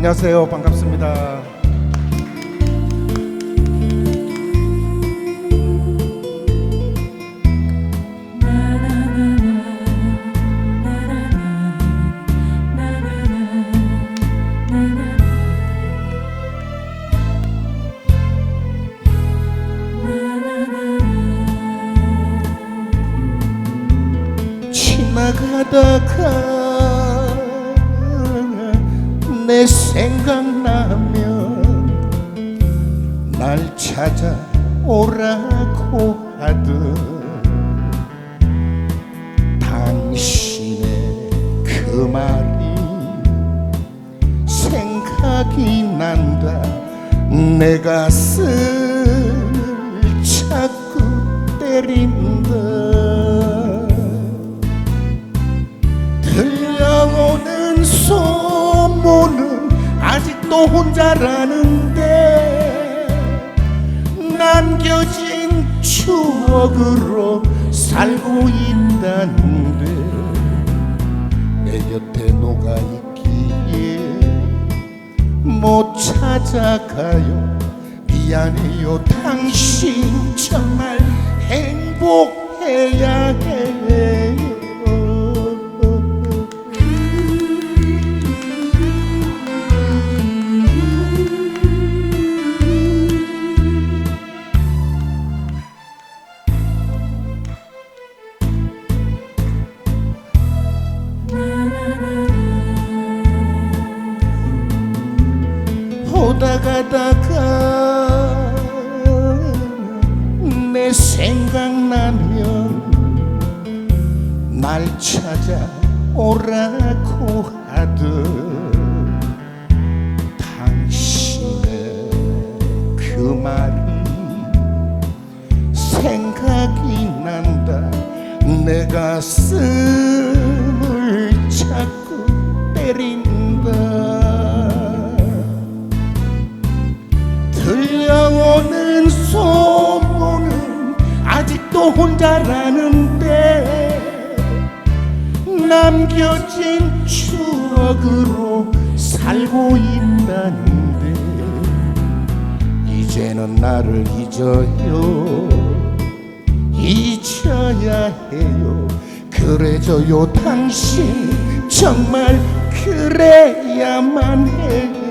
안녕하세요. 반갑습니다. 지나가다가 내 생각나면 날 찾아오라고 하듯 당신의 그 말이 생각이 난다. 내 가슴 혼자라는데 남겨진 추억으로 살고 있다는데 내 곁에 녹아 있기에 못 찾아가요. 미안해요. 당신 정말 행복 보다 가 다가 내 생각나면 날 찾아오라고 하듯 당신의 그 말이 생각이 난다. 내 가슴을 자꾸 때린 아직도 혼자라는데 남겨진 추억으로 살고 있다는데 이제는 나를 잊어요. 잊어야 해요. 그래줘요 당신. 정말 그래야만 해요